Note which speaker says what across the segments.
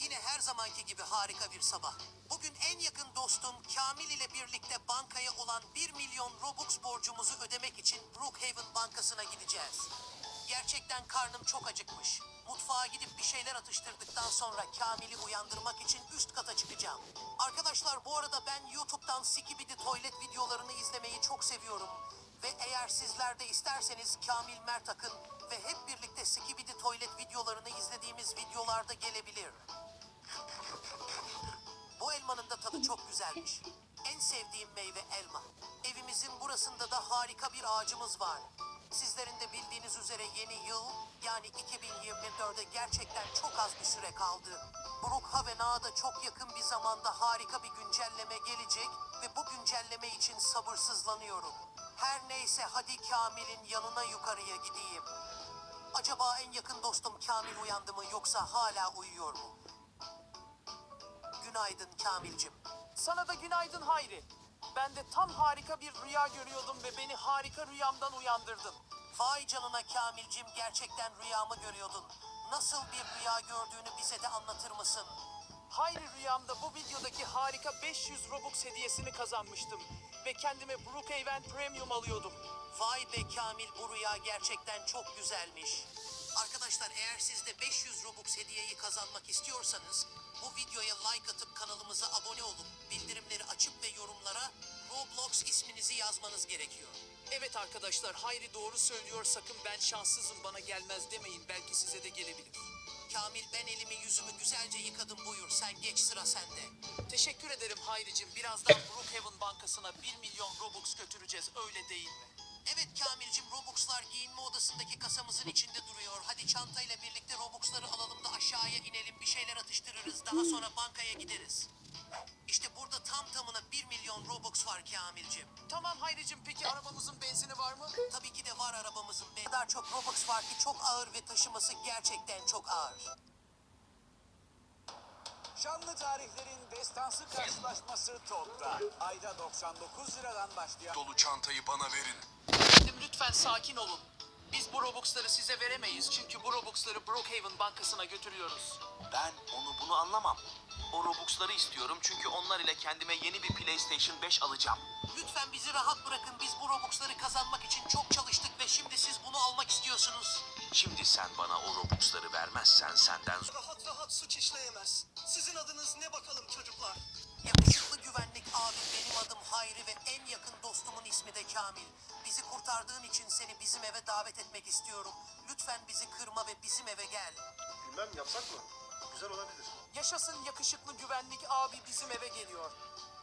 Speaker 1: Yine her zamanki gibi harika bir sabah. Bugün en yakın dostum Kamil ile birlikte bankaya olan 1 milyon Robux borcumuzu ödemek için Brookhaven Bankası'na gideceğiz. Gerçekten karnım çok acıkmış. Mutfağa gidip bir şeyler atıştırdıktan sonra Kamil'i uyandırmak için üst kata çıkacağım. Arkadaşlar bu arada ben YouTube'dan Skibidi Toilet videolarını izlemeyi çok seviyorum. Ve eğer sizler de isterseniz Kamil Mert Akın ve hep birlikte Skibidi Toilet videolarını izlediğimiz videolarda gelebilir. Bu elmanın da tadı çok güzelmiş. En sevdiğim meyve elma. Evimizin burasında da harika bir ağacımız var. Sizlerin de bildiğiniz üzere yeni yıl yani 2024'e gerçekten çok az bir süre kaldı. Brookhaven'a da çok yakın bir zamanda harika bir güncelleme gelecek ve bu güncelleme için sabırsızlanıyorum. Her neyse hadi Kamil'in yanına yukarıya gideyim. Acaba en yakın dostum Kamil uyandı mı yoksa hala uyuyor mu? Günaydın Kamilcim.
Speaker 2: Sana da günaydın Hayri. Ben de tam harika bir rüya görüyordum ve beni harika rüyamdan uyandırdın.
Speaker 1: Vay canına Kamilcim gerçekten rüyamı görüyordun. Nasıl bir rüya gördüğünü bize de anlatır mısın?
Speaker 2: Hayri rüyamda bu videodaki harika 500 Robux hediyesini kazanmıştım. Ve kendime Brookhaven Premium alıyordum.
Speaker 1: Vay be Kamil bu rüya gerçekten çok güzelmiş. Arkadaşlar eğer siz de 500 Robux hediyeyi kazanmak istiyorsanız bu videoya like atıp kanalımıza abone olup bildirimleri açıp ve yorumlara Roblox isminizi yazmanız gerekiyor.
Speaker 2: Evet arkadaşlar Hayri doğru söylüyor sakın ben şanssızım bana gelmez demeyin belki size de gelebilir.
Speaker 1: Kamil ben elimi yüzümü güzelce yıkadım buyur sen geç sıra sende.
Speaker 2: Teşekkür ederim Hayricim birazdan Brookhaven Bankası'na 1 milyon Robux götüreceğiz öyle değil mi?
Speaker 1: Evet Kamilcim Robux'lar giyinme odasındaki kasamızın içinde duruyor. Hadi çantayla birlikte Robux'ları alalım da aşağıya inelim bir şeyler atıştırırız. Daha sonra bankaya gideriz. İşte burada tam tamına 1 milyon Robux var Kamilcim.
Speaker 2: Tamam Hayricim peki arabamızın benzini var mı?
Speaker 1: Tabii ki de var arabamızın. Ne kadar çok Robux var ki çok ağır ve taşıması gerçekten çok ağır.
Speaker 3: Şanlı tarihlerin destansı karşılaşması topta. Ayda 99 liradan başlayan
Speaker 4: Dolu çantayı bana verin.
Speaker 2: Efendim lütfen sakin olun. Biz bu Robux'ları size veremeyiz çünkü bu Robux'ları Brookhaven Bankası'na götürüyoruz.
Speaker 5: Ben onu bunu anlamam. O Robux'ları istiyorum çünkü onlar ile kendime yeni bir PlayStation 5 alacağım.
Speaker 1: Lütfen bizi rahat bırakın. Biz bu Robux'ları kazanmak için çok çalıştık ve şimdi siz bunu almak istiyorsunuz.
Speaker 5: Şimdi sen bana o Robux'ları vermezsen senden
Speaker 6: rahat rahat suç işleyemez. Sizin adınız ne bakalım çocuklar?
Speaker 1: Yakışıklı güvenlik abi benim adım Hayri ve en yakın dostumun ismi de Kamil. Bizi kurtardığın için seni bizim eve davet etmek istiyorum. Lütfen bizi kırma ve bizim eve gel.
Speaker 6: Bilmem yapsak mı? Güzel olabilir.
Speaker 2: Yaşasın yakışıklı güvenlik abi bizim eve geliyor.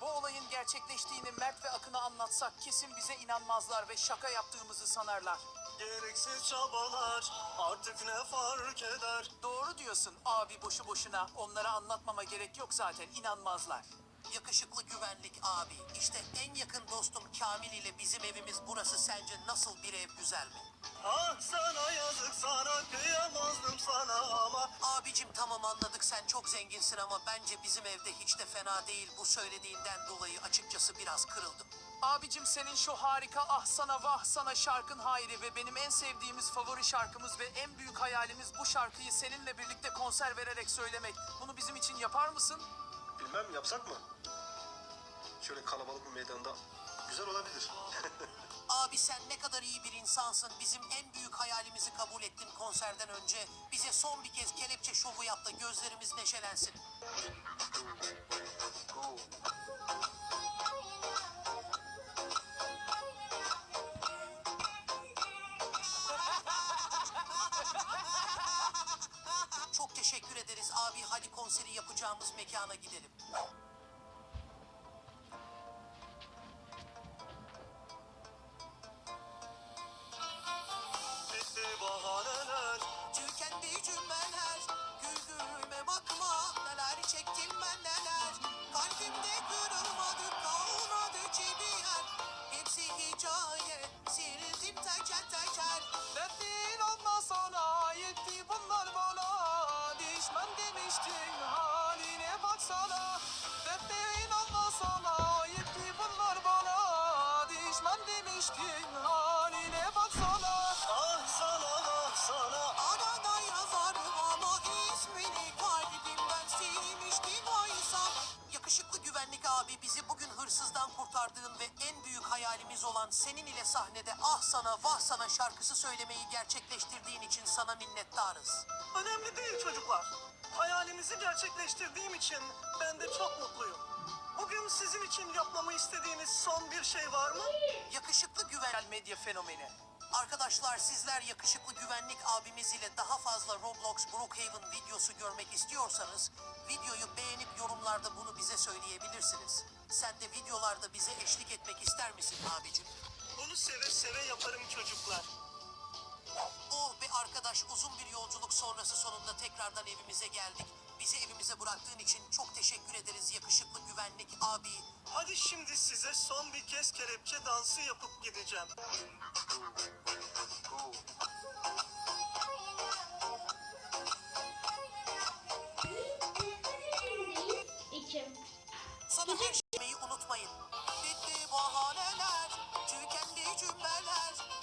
Speaker 2: Bu olayın gerçekleştiğini Mert ve Akın'a anlatsak kesin bize inanmazlar ve şaka yaptığımızı sanarlar.
Speaker 6: Gereksiz çabalar artık ne fark eder?
Speaker 2: Doğru diyorsun abi boşu boşuna. Onlara anlatmama gerek yok zaten inanmazlar.
Speaker 1: Yakışıklı güvenlik abi. İşte en yakın dostum Kamil ile bizim evimiz burası sence nasıl bir ev güzel mi?
Speaker 6: Ah sana yazık sana kıyamazdım sana ama
Speaker 1: Abicim tamam anladık sen çok zenginsin ama bence bizim evde hiç de fena değil. Bu söylediğinden dolayı açıkçası biraz kırıldım.
Speaker 2: Abicim senin şu harika ah sana vah sana şarkın hayri ve benim en sevdiğimiz favori şarkımız ve en büyük hayalimiz bu şarkıyı seninle birlikte konser vererek söylemek. Bunu bizim için yapar mısın?
Speaker 6: bilmem yapsak mı? Şöyle kalabalık bir meydanda güzel olabilir.
Speaker 1: Abi sen ne kadar iyi bir insansın. Bizim en büyük hayalimizi kabul ettin konserden önce. Bize son bir kez kelepçe şovu yap da gözlerimiz neşelensin. Çok teşekkür ederiz abi. Hadi konseri yapacağımız mekana gidelim.
Speaker 2: Geçtin haline baksana. Dertlerin anlasana Yetti bunlar bana.
Speaker 1: Düşman demiştin ha olan senin ile sahnede ah sana vah sana şarkısı söylemeyi gerçekleştirdiğin için sana minnettarız.
Speaker 4: Önemli değil çocuklar. Hayalinizi gerçekleştirdiğim için ben de çok mutluyum. Bugün sizin için yapmamı istediğiniz son bir şey var mı?
Speaker 1: Yakışıklı güven...
Speaker 2: Sosyal medya fenomeni.
Speaker 1: Arkadaşlar sizler yakışıklı güvenlik abimiz ile daha fazla Roblox Brookhaven videosu görmek istiyorsanız videoyu beğenip yorumlarda bunu bize söyleyebilirsiniz. Sen de videolarda bize eşlik etmek ister misin abicim?
Speaker 4: Bunu seve seve yaparım çocuklar.
Speaker 1: Oh be arkadaş uzun bir yolculuk sonrası sonunda tekrardan evimize geldik. Bizi evimize bıraktığın için çok teşekkür ederiz yakışıklı güvenlik abi.
Speaker 4: Hadi şimdi size son bir kez kelepçe dansı yapıp gideceğim.